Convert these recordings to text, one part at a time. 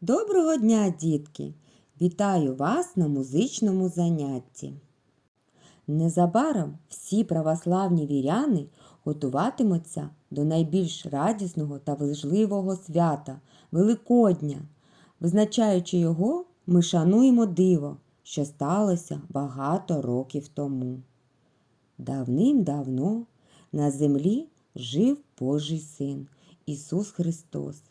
Доброго дня, дітки! Вітаю вас на музичному занятті. Незабаром всі православні віряни готуватимуться до найбільш радісного та важливого свята Великодня. Визначаючи його, ми шануємо диво, що сталося багато років тому. Давним-давно на землі жив Божий син Ісус Христос.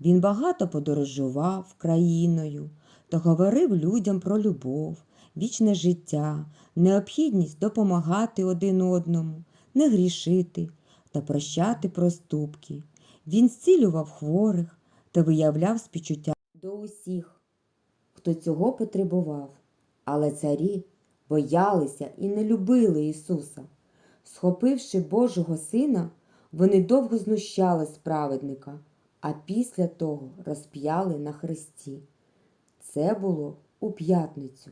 Він багато подорожував країною та говорив людям про любов, вічне життя, необхідність допомагати один одному, не грішити та прощати проступки. Він зцілював хворих та виявляв співчуття до усіх, хто цього потребував. Але царі боялися і не любили Ісуса. Схопивши Божого Сина, вони довго знущали з праведника, а після того розп'яли на хресті. Це було у п'ятницю.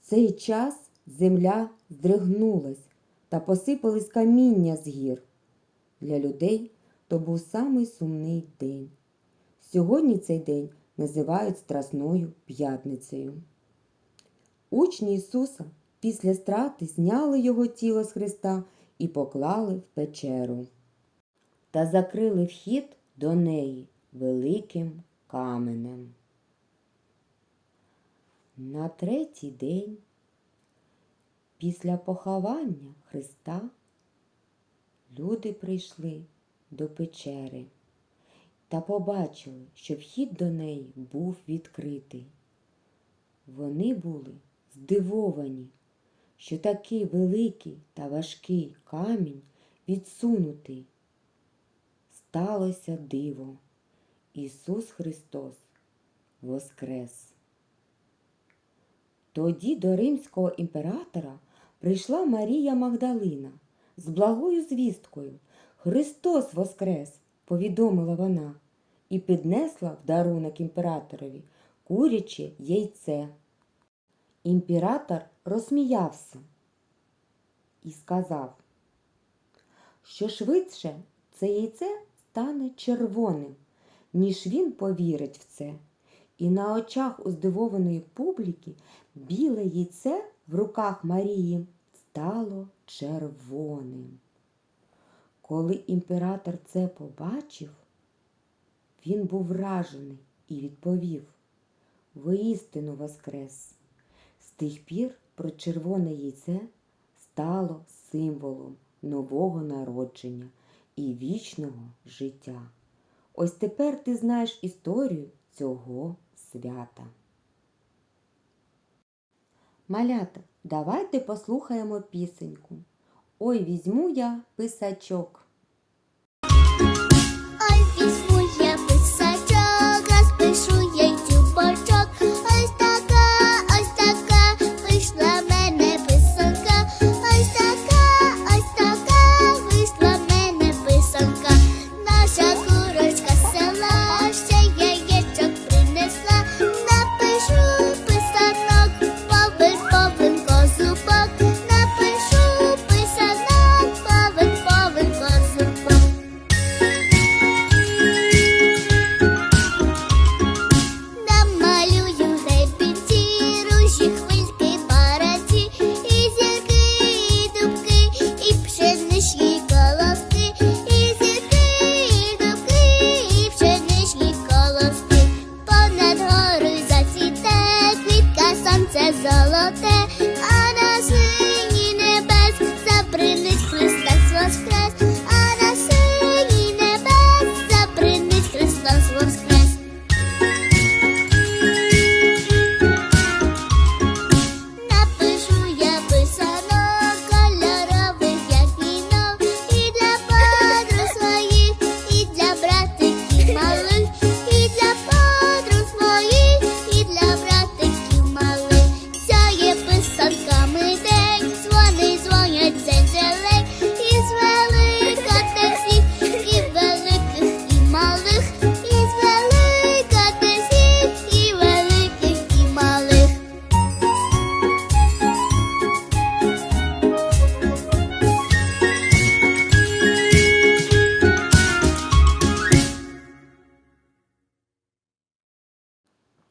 В цей час земля здригнулась та посипались каміння з гір. Для людей то був самий сумний день. Сьогодні цей день називають Страсною п'ятницею. Учні Ісуса після страти зняли його тіло з Христа і поклали в печеру та закрили вхід до неї великим каменем. На третій день після поховання Христа люди прийшли до печери та побачили, що вхід до неї був відкритий. Вони були здивовані, що такий великий та важкий камінь відсунутий. Сталося диво. Ісус Христос воскрес. Тоді до римського імператора прийшла Марія Магдалина з благою звісткою. Христос воскрес, повідомила вона, і піднесла в дарунок імператорові куряче яйце. Імператор розсміявся і сказав, що швидше це яйце стане червоним, ніж він повірить в це. І на очах у здивованої публіки біле яйце в руках Марії стало червоним. Коли імператор це побачив, він був вражений і відповів воістину воскрес. Тих пір про червоне яйце стало символом нового народження і вічного життя. Ось тепер ти знаєш історію цього свята. Малята, давайте послухаємо пісеньку. Ой, візьму я писачок.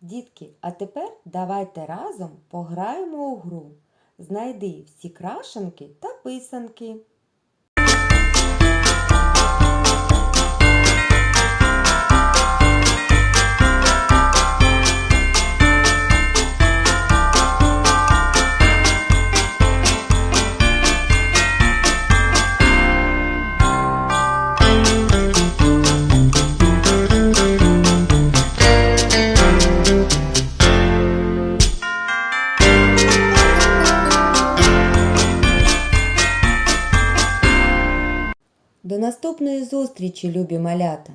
Дітки, а тепер давайте разом пограємо у гру. Знайди всі крашенки та писанки. До наступної зустрічі, любі малята!